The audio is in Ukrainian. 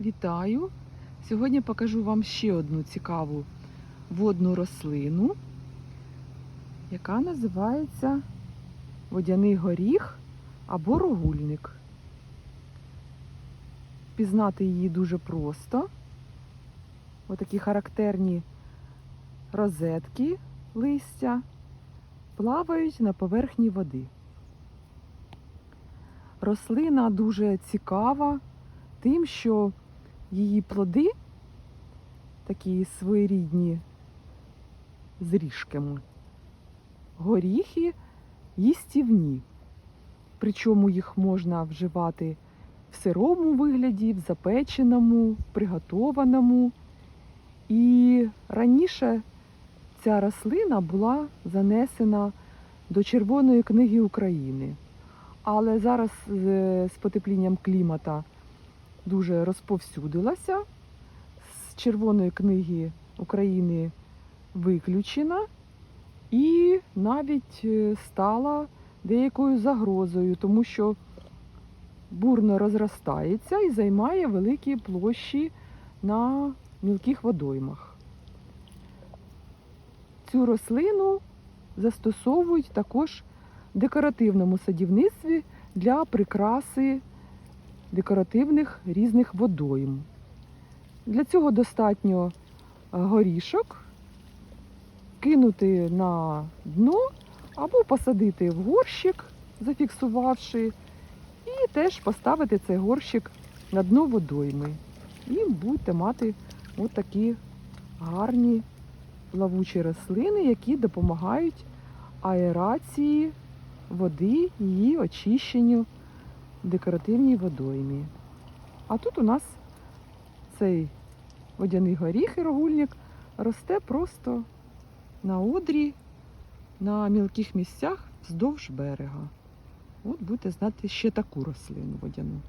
Вітаю! Сьогодні покажу вам ще одну цікаву водну рослину, яка називається водяний горіх або рогульник. Пізнати її дуже просто. Отакі характерні розетки листя плавають на поверхні води. Рослина дуже цікава тим, що її плоди такі своєрідні з ріжками. Горіхи їстівні. Причому їх можна вживати в сирому вигляді, в запеченому, в приготованому. І раніше ця рослина була занесена до Червоної книги України. Але зараз з потеплінням клімата дуже розповсюдилася. З Червоної книги України виключена і навіть е, стала деякою загрозою, тому що бурно розростається і займає великі площі на мілких водоймах. Цю рослину застосовують також в декоративному садівництві для прикраси декоративних різних водойм. Для цього достатньо е, горішок кинути на дно або посадити в горщик, зафіксувавши, і теж поставити цей горщик на дно водойми. І будете мати от такі гарні плавучі рослини, які допомагають аерації води, її очищенню декоративній водоймі. А тут у нас цей водяний горіх і рогульник росте просто на одрі, на мілких місцях вздовж берега. От будете знати ще таку рослину водяну.